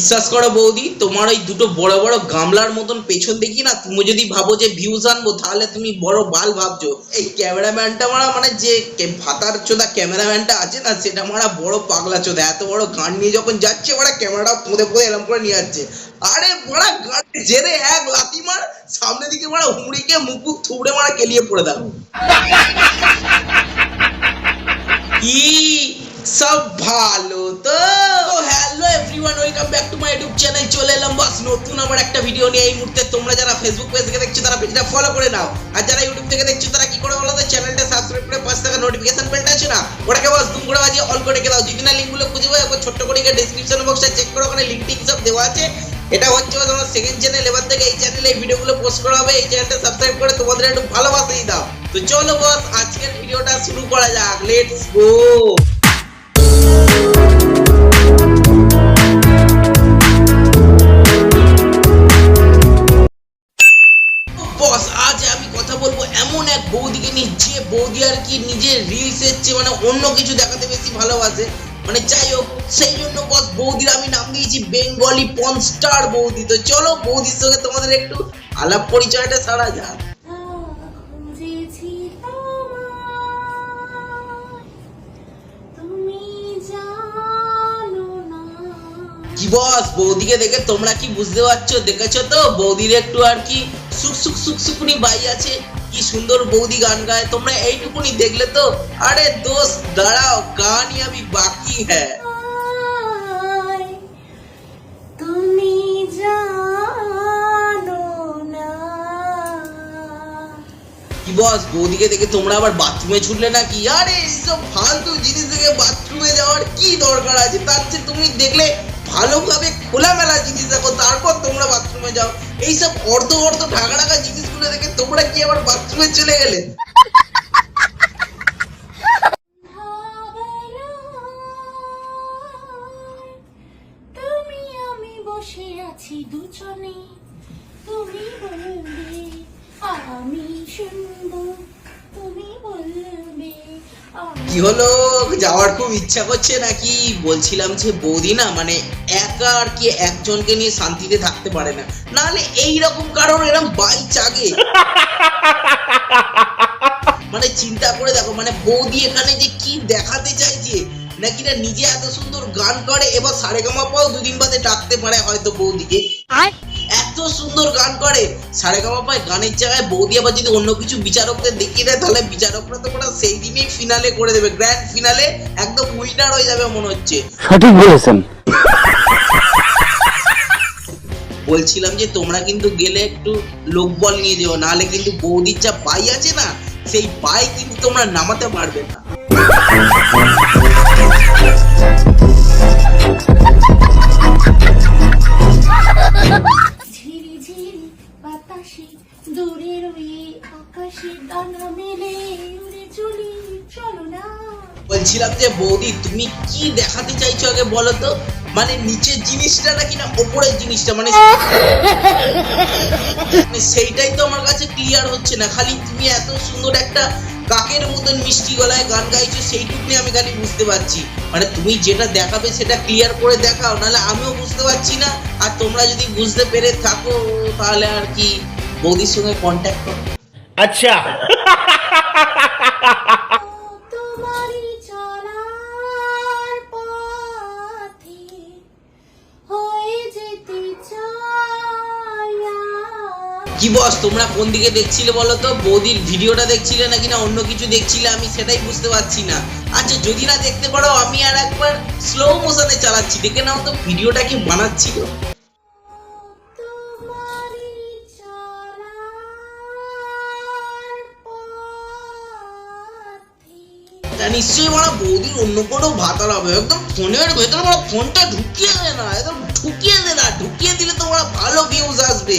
বিশ্বাস করো বৌদি তোমার ওই দুটো বড় বড় গামলার মতন পেছন দেখি না তুমি যদি ভাবো যে ভিউজ আনব তাহলে তুমি বড় বাল ভাবছ। এই ক্যামেরাম্যানটা মারা মানে যে ভাতার চোদা ক্যামেরাম্যানটা আছে না সেটা মারা বড় পাগলা চোদা এত বড় গান নিয়ে যখন যাচ্ছে ওরা ক্যামেরাটা পুঁতে পুঁতে এরকম করে নিয়ে যাচ্ছে। আরে মারা গান জেরে এক লাথি মার সামনে দিকে মারা হুমড়িকে মুখ থুবড়ে মারা কেলিয়ে পড়ে দাও। কি সব ভালো তো। চ্যানেল চলে এলাম বাস নতুন আমার একটা ভিডিও নিয়ে। এই মুহূর্তে তোমরা যারা ফেসবুক পেজ দেখছ, তারা ফলো করে নাও। আর যারা ইউটিউব থেকে দেখছ, তারা কি করে বলো চ্যানেলটা সাবস্ক্রাইব করে পাশে আছে না? ওটাকে বাস দুম করে বাজিয়ে অল করে রেখে যদি না লিঙ্কগুলো খুঁজে পাও, একবার ছোট্ট করে ডেসক্রিপশন বক্সে চেক করো, ওখানে লিঙ্ক টিঙ্ক সব দেওয়া আছে। এটা হচ্ছে বাস সেকেন্ড চ্যানেল এবার থেকে এই চ্যানেলে এই ভিডিওগুলো পোস্ট করা হবে। এই চ্যানেলটা সাবস্ক্রাইব করে তোমাদের একটু ভালোবাসা দাও। তো চলো বস আজকের ভিডিওটা শুরু করা যাক। লেটস গো কি নিজের রিলস এসছে মানে অন্য কিছু দেখাতে বেশি ভালোবাসে। মানে যাই হোক, সেই জন্য বস বৌদির আমি নাম দিয়েছি বেঙ্গলি পন স্টার বৌদি। তো চলো বৌদির সঙ্গে তোমাদের একটু আলাপ পরিচয়টা সারা যাক। কি বস বৌদিকে দেখে তোমরা কি বুঝতে পারছ? দেখেছ তো? বৌদির একটু আর কি সুক সুক সুক সুকুনি বাই আছে। কি সুন্দর বৌদি গান গায় তোমরা এইটুকুনি দেখলে তো আরে দোস্ত দাঁড়াও গানই আমি বাকি হ্যাঁ কি বস বৌদিকে দেখে তোমরা আবার বাথরুমে ছুটলে নাকি? আরে এইসব ফালতু জিনিস দেখে বাথরুমে যাওয়ার কি দরকার আছে? তার চেয়ে তুমি দেখলে ভালোভাবে খোলামেলা জিনিস দেখো তারপর তোমরা বাথরুমে যাও। এইসব অর্ধ অর্ধ ঢাকা ঢাকা জিনিসগুলো দেখে তোমরা কি আবার বাথরুমে চলে গেলে? বসে আছি দুজনে, তুমি বলবে আমি শুনব। তুমি বলবে কি হলো? যাওয়ার খুব ইচ্ছা করছে নাকি? বলছিলাম যে, বৌদি না মানে একা আর কি একজনকে নিয়ে শান্তিতে থাকতে পারে না। নাহলে এইরকম কারণ এরকম বাই চাগে। মানে চিন্তা করে দেখো মানে বৌদি এখানে যে কি দেখাতে চাইছে নাকি না নিজে এত সুন্দর গান করে, এবার সারে পাও দুদিন বাদে ডাকতে পারে হয়তো বৌদিকে। এত সুন্দর গান করে। সারে পায় গানের জায়গায় বৌদি আবার যদি অন্য কিছু বিচারকদের দেখিয়ে দেয় তাহলে বিচারকরা তো ওরা সেই দিনেই ফিনালে করে দেবে। গ্র্যান্ড ফিনালে একদম উইনার হয়ে যাবে মনে হচ্ছে। সঠিক বলেছেন। বলছিলাম যে তোমরা কিন্তু গেলে একটু লোকবল নিয়ে যেও নাহলে কিন্তু বৌদির যা বাই আছে না সেই বাই কিন্তু তোমরা নামাতে পারবে না। বৌদি, তুমি কি দেখাতে চাইছো আগে বলো তো? মানে নিচের জিনিসটা নাকি না ওপরের জিনিসটা? মানে মানে সেইটাই তো আমার কাছে ক্লিয়ার হচ্ছে না। খালি তুমি এত সুন্দর একটা কাকের মতন মিষ্টি গলায় গান গাইছো, সেইটুকুনি আমি খালি বুঝতে পারছি। মানে তুমি যেটা দেখাবে সেটা ক্লিয়ার করে দেখাও, নাহলে আমিও বুঝতে পারছি না। আর তোমরা যদি বুঝতে পেরে থাকো, তাহলে আর কি বৌদির সঙ্গে কন্ট্যাক্ট করো। আচ্ছা। কি বস তোমরা কোন দিকে দেখছিলে বলো তো বৌদির ভিডিওটা দেখছিলে নাকি না অন্য কিছু দেখছিলে? আমি সেটাই বুঝতে পারছি না। আচ্ছা যদি না দেখতে পারো আমি আর একবার স্লো মোশনে চালাচ্ছি। দেখে নাও তো ভিডিওটা কি বানাচ্ছিল। নিশ্চয়ই বড় বৌদির অন্য কোনো ভাতার হবে। একদম ফোনের ভেতরে বড় ফোনটা ঢুকিয়ে দে না একদম ঢুকিয়ে দে না। ঢুকিয়ে দিলে তো ওরা ভালো ভিউজ আসবে।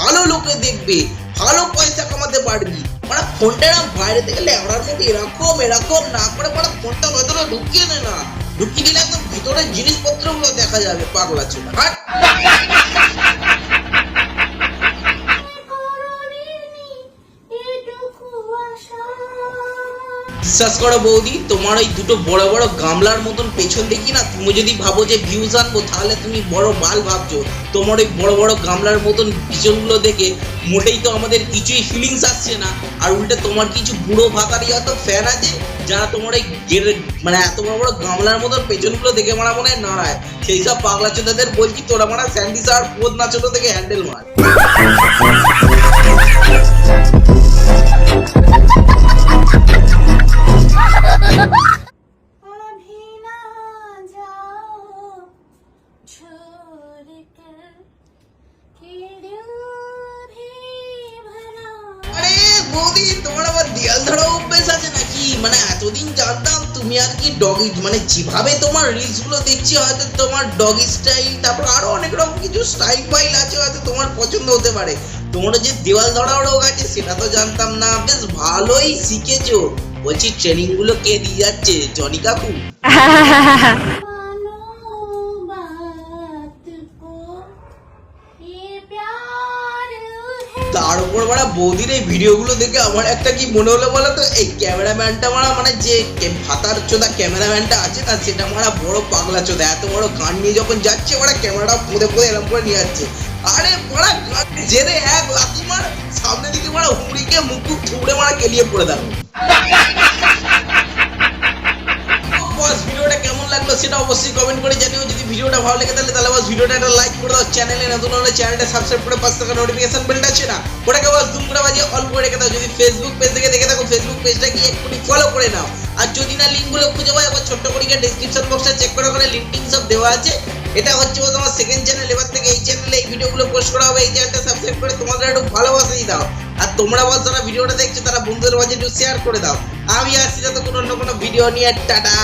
ভালো লোকে দেখবে, ভালো পয়সা কামাতে পারবি। মানে ফোনটা না বাইরে থেকে ল্যাবড়ার মধ্যে এরকম এরকম না করে মানে ফোনটা ভেতরে ঢুকিয়ে দে না। ঢুকিয়ে দিলে একদম ভিতরের জিনিসপত্রগুলো দেখা যাবে, পাগলা ছিল। বিশ্বাস করো বৌদি, তোমার ওই দুটো বড় বড় গামলার মতন পেছন দেখি না তুমি যদি ভাবো যে ভিউজ আনব, তাহলে তুমি বড় বাল ভাবছ। তোমার ওই বড় বড় গামলার মতন পিছনগুলো দেখে মোটেই তো আমাদের কিছুই ফিলিংস আসছে না। আর উল্টে তোমার কিছু বুড়ো ভাতারি অত ফ্যান আছে, যারা তোমার এই মানে এত বড় বড় গামলার মতন পেছনগুলো দেখে মারা মনে হয় নাড়ায় সেই সব পাগলা চোদাদের বলছি তোরা মারা স্যান্ডিস আর পোদ না ছোট থেকে হ্যান্ডেল মার। বৌদি তোমার আবার দেয়াল ধরা অভ্যেস আছে নাকি? মানে এতদিন জানতাম তুমি আর কি ডগি মানে যেভাবে তোমার রিলস দেখছি হয়তো তোমার ডগি স্টাইল তারপর আরও অনেক রকম কিছু স্টাইল ফাইল আছে হয়তো তোমার পছন্দ হতে পারে। তোমার যে দেওয়াল ধরা রোগ আছে সেটা তো জানতাম না। বেশ ভালোই শিখেছো। বলছি ট্রেনিংগুলো কে দিয়ে যাচ্ছে? জনি কাকু? বৌদির এই ভিডিওগুলো দেখে আমার একটা কি মনে হলো বলো তো? এই ক্যামেরাম্যানটা মারা মানে যে ভাতার চোদা ক্যামেরাম্যানটা আছে না সেটা মারা বড় পাগলা চোদা, এত বড় গান নিয়ে যখন যাচ্ছে মারা ক্যামেরাটা পুঁতে পুঁতে এরকম করে নিয়ে যাচ্ছে। আরে মারা জেরে এক লাথি মার সামনে দিকে মারা হুড়িকে মুখ থুবড়ে মারা কেলিয়ে পড়ে দাও। ভিডিওটা কেমন লাগল সেটা অবশ্যই কমেন্ট করে ভিডিওটা ভালো লেগে তাহলে তাহলে বস ভিডিওটা একটা লাইক করে দাও। চ্যানেলে নতুন হলে চ্যানেলটা সাবস্ক্রাইব করে পাঁচ টাকা নোটিফিকেশন বেলটা আছে না ওটাকে বস দুম করে বাজিয়ে অল করে রেখে দাও। যদি ফেসবুক পেজ থেকে দেখে থাকো ফেসবুক পেজটা গিয়ে একটু ফলো করে নাও। আর যদি না লিঙ্কগুলো খুঁজে পাও, একবার ছোট্ট করে গিয়ে ডেসক্রিপশন বক্সটা চেক করে ওখানে লিঙ্ক সব দেওয়া আছে। এটা হচ্ছে বস আমার সেকেন্ড চ্যানেল এবার থেকে এই চ্যানেলে এই ভিডিওগুলো পোস্ট করা হবে। এই চ্যানেলটা সাবস্ক্রাইব করে তোমাদের একটু ভালোবাসাই দাও। আর তোমরা বল যারা ভিডিওটা দেখছ, তারা বন্ধুদের মাঝে একটু শেয়ার করে দাও। আমি আসছি যত কোনো অন্য কোনো ভিডিও নিয়ে, টাটা!